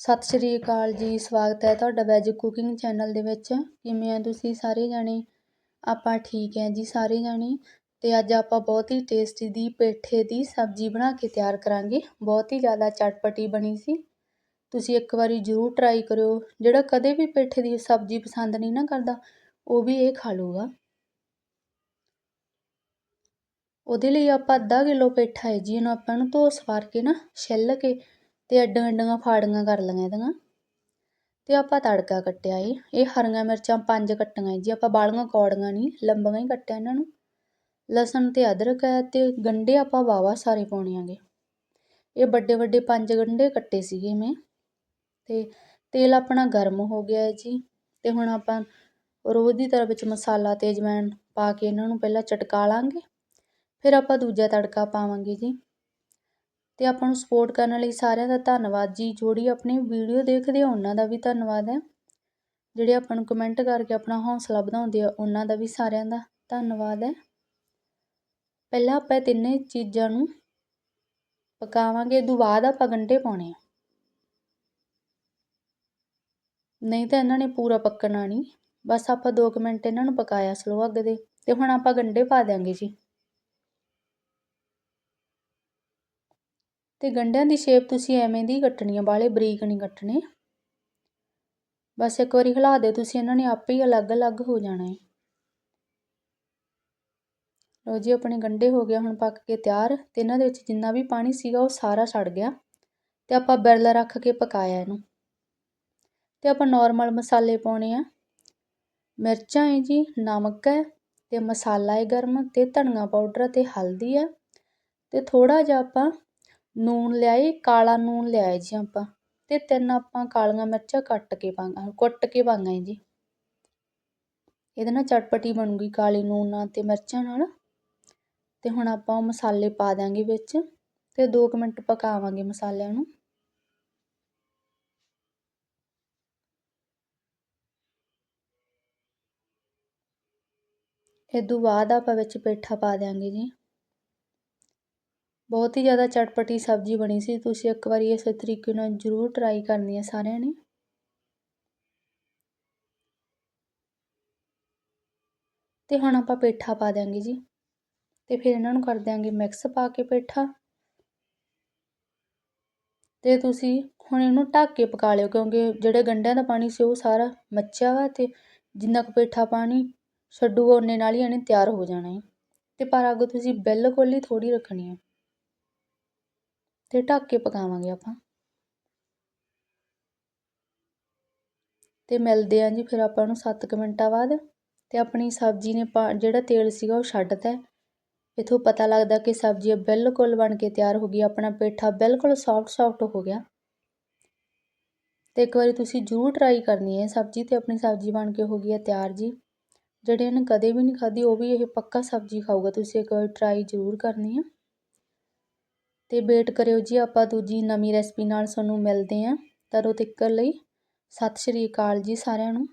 ਸਤਿ ਸ਼੍ਰੀ ਅਕਾਲ ਜੀ, ਸਵਾਗਤ ਹੈ ਤੁਹਾਡਾ ਵੈਜ ਕੁਕਿੰਗ ਚੈਨਲ ਦੇ ਵਿੱਚ। ਕਿਵੇਂ ਆ ਤੁਸੀਂ ਸਾਰੇ ਜਾਣੇ? ਆਪਾਂ ਠੀਕ ਹੈ ਜੀ ਸਾਰੇ ਜਾਣੇ। ਤੇ ਅੱਜ ਆਪਾਂ ਬਹੁਤ ਹੀ ਟੇਸਟੀ ਦੀ ਪੇਠੇ ਦੀ ਸਬਜ਼ੀ ਬਣਾ ਕੇ ਤਿਆਰ ਕਰਾਂਗੇ। ਬਹੁਤ ਹੀ ਜ਼ਿਆਦਾ ਚਟਪਟੀ ਬਣੀ ਸੀ। ਤੁਸੀਂ ਇੱਕ ਵਾਰੀ ਜ਼ਰੂਰ ਟਰਾਈ ਕਰਿਓ। ਜਿਹੜਾ ਕਦੇ ਵੀ ਪੇਠੇ ਦੀ ਸਬਜ਼ੀ ਪਸੰਦ ਨਹੀਂ ਨਾ ਕਰਦਾ, ਉਹ ਵੀ ਇਹ ਖਾ ਲੂਗਾ ਉਹਦੇ ਲਈ ਆਪਾਂ ਅੱਧਾ ਕਿਲੋ ਪੇਠਾ ਹੈ ਜੀ, ਇਹਨੂੰ ਆਪਾਂ ਨੂੰ ਧੋ ਸਵਾਰ ਕੇ ਨਾ ਛਿੱਲ ਕੇ ਅਤੇ ਅੱਡੀਆਂ ਅੱਡੀਆਂ ਫਾੜੀਆਂ ਕਰ ਲਈਆਂ ਇਹਦੀਆਂ। ਅਤੇ ਆਪਾਂ ਤੜਕਾ ਕੱਟਿਆ ਏ। ਇਹ ਹਰੀਆਂ ਮਿਰਚਾਂ ਪੰਜ ਕੱਟੀਆਂ ਜੀ। ਆਪਾਂ ਬਾਲੀਆਂ ਕੌੜੀਆਂ ਨਹੀਂ, ਲੰਬੀਆਂ ਹੀ ਕੱਟਿਆ ਇਹਨਾਂ ਨੂੰ। ਲਸਣ ਅਤੇ ਅਦਰਕ ਹੈ ਅਤੇ ਗੰਢੇ ਆਪਾਂ ਵਾਹਵਾ ਸਾਰੇ ਪਾਉਣੇ ਆਂਗੇ ਇਹ ਵੱਡੇ ਵੱਡੇ ਪੰਜ ਗੰਢੇ ਕੱਟੇ ਸੀਗੇ ਮੈਂ। ਅਤੇ ਤੇਲ ਆਪਣਾ ਗਰਮ ਹੋ ਗਿਆ ਹੈ ਜੀ। ਅਤੇ ਹੁਣ ਆਪਾਂ ਰੋਜ਼ ਦੀ ਤਰ੍ਹਾਂ ਵਿੱਚ ਮਸਾਲਾ ਤੇ ਅਜਵਾਇਣ ਪਾ ਕੇ ਇਹਨਾਂ ਨੂੰ ਪਹਿਲਾਂ ਚਟਕਾ ਲਾਂਗੇ। ਫਿਰ ਆਪਾਂ ਦੂਜਾ ਤੜਕਾ ਪਾਵਾਂਗੇ ਜੀ। ਅਤੇ ਆਪਾਂ ਨੂੰ ਸਪੋਰਟ ਕਰਨ ਲਈ ਸਾਰਿਆਂ ਦਾ ਧੰਨਵਾਦ ਜੀ। ਜੋੜੀ ਆਪਣੀ ਵੀਡੀਓ ਦੇਖਦੇ ਆ ਉਹਨਾਂ ਦਾ ਵੀ ਧੰਨਵਾਦ ਹੈ। ਜਿਹੜੇ ਆਪਾਂ ਨੂੰ ਕਮੈਂਟ ਕਰਕੇ ਆਪਣਾ ਹੌਸਲਾ ਵਧਾਉਂਦੇ ਆ, ਉਹਨਾਂ ਦਾ ਵੀ ਸਾਰਿਆਂ ਦਾ ਧੰਨਵਾਦ ਹੈ। ਪਹਿਲਾਂ ਆਪਾਂ ਤਿੰਨੇ ਚੀਜ਼ਾਂ ਨੂੰ ਪਕਾਵਾਂਗੇ ਤੋਂ ਬਾਅਦ ਆਪਾਂ ਗੰਢੇ ਪਾਉਣੇ ਆ। ਨਹੀਂ ਤਾਂ ਇਹਨਾਂ ਨੇ ਪੂਰਾ ਪੱਕਣਾ ਨਹੀਂ। ਬਸ ਆਪਾਂ 2 ਮਿੰਟ ਇਹਨਾਂ ਨੂੰ ਪਕਾਇਆ ਸਲੋ ਅੱਗ ਦੇ। ਤੇ ਹੁਣ ਆਪਾਂ ਗੰਢੇ ਪਾ ਦਿਆਂਗੇ ਜੀ। ਅਤੇ ਗੰਢਿਆਂ ਦੀ ਸ਼ੇਪ ਤੁਸੀਂ ਐਵੇਂ ਦੀ ਕੱਟਣੀ ਆ ਬਾਲੇ ਬਰੀਕ ਨਹੀਂ ਕੱਟਣੇ। ਬਸ ਇੱਕ ਵਾਰੀ ਹਿਲਾ ਦਿਓ ਤੁਸੀਂ, ਇਹਨਾਂ ਨੇ ਆਪੇ ਹੀ ਅਲੱਗ-ਅਲੱਗ ਹੋ ਜਾਣਾ ਹੈ ਲੋ ਜੀ, ਆਪਣੇ ਗੰਢੇ ਹੋ ਗਿਆ ਹੁਣ ਪੱਕ ਕੇ ਤਿਆਰ। ਤੇ ਇਹਨਾਂ ਦੇ ਵਿੱਚ ਜਿੰਨਾ ਵੀ ਪਾਣੀ ਸੀਗਾ, ਉਹ ਸਾਰਾ ਛੱਡ ਗਿਆ। ਤੇ ਆਪਾਂ ਬਿਰਲ ਰੱਖ ਕੇ ਪਕਾਇਆ ਇਹਨੂੰ। ਤੇ ਆਪਾਂ ਨਾਰਮਲ ਮਸਾਲੇ ਪਾਉਣੇ ਆ। ਮਿਰਚਾਂ ਹੈ ਜੀ, ਨਮਕ ਹੈ, ਤੇ ਮਸਾਲਾ ਹੈ ਗਰਮ, ਤੇ ਧਨੀਆ ਪਾਊਡਰ ਤੇ ਹਲਦੀ ਹੈ ਤੇ ਥੋੜਾ ਜਿਹਾ ਆਪਾਂ ਨੂਣ ਲਿਆਏ ਕਾਲਾ ਨੂਣ ਲਿਆਏ ਜੀ ਆਪਾਂ। ਅਤੇ ਤਿੰਨ ਆਪਾਂ ਕਾਲੀਆਂ ਮਿਰਚਾਂ ਕੱਟ ਕੇ ਪਾਂਗਾ, ਕੁੱਟ ਕੇ ਪਾਂਗਾ ਜੀ। ਇਹਦੇ ਨਾਲ ਚਟਪਟੀ ਬਣੂਗੀ ਕਾਲੀ ਨੂਣ ਨਾਲ ਅਤੇ ਮਿਰਚਾਂ ਨਾਲ। ਅਤੇ ਹੁਣ ਆਪਾਂ ਉਹ ਮਸਾਲੇ ਪਾ ਦਾਂਗੇ ਵਿੱਚ ਅਤੇ ਦੋ ਕੁ ਮਿੰਟ ਪਕਾਵਾਂਗੇ ਮਸਾਲਿਆਂ ਨੂੰ। ਇਹ ਤੋਂ ਬਾਅਦ ਆਪਾਂ ਵਿੱਚ ਪੇਠਾ ਪਾ ਦਿਆਂਗੇ ਜੀ। ਬਹੁਤ ਹੀ ਜ਼ਿਆਦਾ ਚਟਪਟੀ ਸਬਜ਼ੀ ਬਣੀ ਸੀ। ਤੁਸੀਂ ਇੱਕ ਵਾਰੀ ਇਸ ਤਰੀਕੇ ਨਾਲ ਜ਼ਰੂਰ ਟਰਾਈ ਕਰਨੀ ਹੈ ਸਾਰਿਆਂ ਨੇ। ਤੇ ਹੁਣ ਆਪਾਂ ਪੇਠਾ ਪਾ ਦਿਆਂਗੇ ਜੀ। ਤੇ ਫਿਰ ਇਹਨਾਂ ਨੂੰ ਕਰ ਦਿਆਂਗੇ ਮਿਕਸ ਪਾ ਕੇ ਪੇਠਾ। ਤੇ ਤੁਸੀਂ ਹੁਣ ਇਹਨੂੰ ਢੱਕ ਕੇ ਪਕਾ ਲਿਓ ਕਿਉਂਕਿ ਜਿਹੜੇ ਗੰਢਿਆਂ ਦਾ ਪਾਣੀ ਸੀ ਉਹ ਸਾਰਾ ਮੱਚਿਆ ਵਾ ਤੇ ਜਿੰਨਾ ਕੁ ਪੇਠਾ ਪਾਣੀ ਛੱਡੂਗਾ, ਉਹਨੇ ਨਾਲ ਹੀ ਇਹਨੇ ਤਿਆਰ ਹੋ ਜਾਣਾ ਹੈ ਤੇ ਪਰ ਅੱਗ ਤੁਸੀਂ ਬਿਲਕੁਲ ਹੀ ਥੋੜੀ ਰੱਖਣੀ ਹੈ। ਤੇ ਢੱਕ ਕੇ ਪਕਾਵਾਂਗੇ ਆਪਾਂ। ਤੇ ਮਿਲਦੇ ਆਂ ਜੀ ਫਿਰ ਆਪਾਂ ਨੂੰ 7 ਮਿੰਟਾਂ ਬਾਅਦ। ਤੇ ਆਪਣੀ ਸਬਜ਼ੀ ਨੇ ਜਿਹੜਾ ਤੇਲ ਸੀਗਾ ਉਹ ਛੱਡਤਾ ਇਥੋਂ ਪਤਾ ਲੱਗਦਾ ਕਿ ਸਬਜ਼ੀ ਬਿਲਕੁਲ ਬਣ ਕੇ ਤਿਆਰ ਹੋ ਗਈ, ਆਪਣਾ ਪੇਠਾ ਬਿਲਕੁਲ ਸੌਫਟ ਸੌਫਟ ਹੋ ਗਿਆ। ਤੇ ਇੱਕ ਵਾਰੀ ਤੁਸੀਂ ਜ਼ਰੂਰ ਟਰਾਈ ਕਰਨੀ ਹੈ ਸਬਜ਼ੀ ਤੇ ਆਪਣੀ ਸਬਜ਼ੀ ਬਣ ਕੇ ਹੋ ਗਈ ਹੈ ਤਿਆਰ ਜੀ। ਜਿਹੜੇ ਨੇ ਕਦੇ ਵੀ ਨਹੀਂ ਖਾਧੀ, ਉਹ ਵੀ ਇਹ ਪੱਕਾ ਸਬਜ਼ੀ ਖਾਊਗਾ। ਤੁਸੀਂ ਇੱਕ ਵਾਰ ਟਰਾਈ ਜ਼ਰੂਰ ਕਰਨੀ ਹੈ। ਅਤੇ ਵੇਟ ਕਰਿਓ ਜੀ, ਆਪਾਂ ਦੂਜੀ ਨਵੀਂ ਰੈਸਪੀ ਨਾਲ ਤੁਹਾਨੂੰ ਮਿਲਦੇ ਹਾਂ ਤਦੋਂ ਤੱਕ ਲਈ। ਸਤਿ ਸ਼੍ਰੀ ਅਕਾਲ ਜੀ ਸਾਰਿਆਂ ਨੂੰ।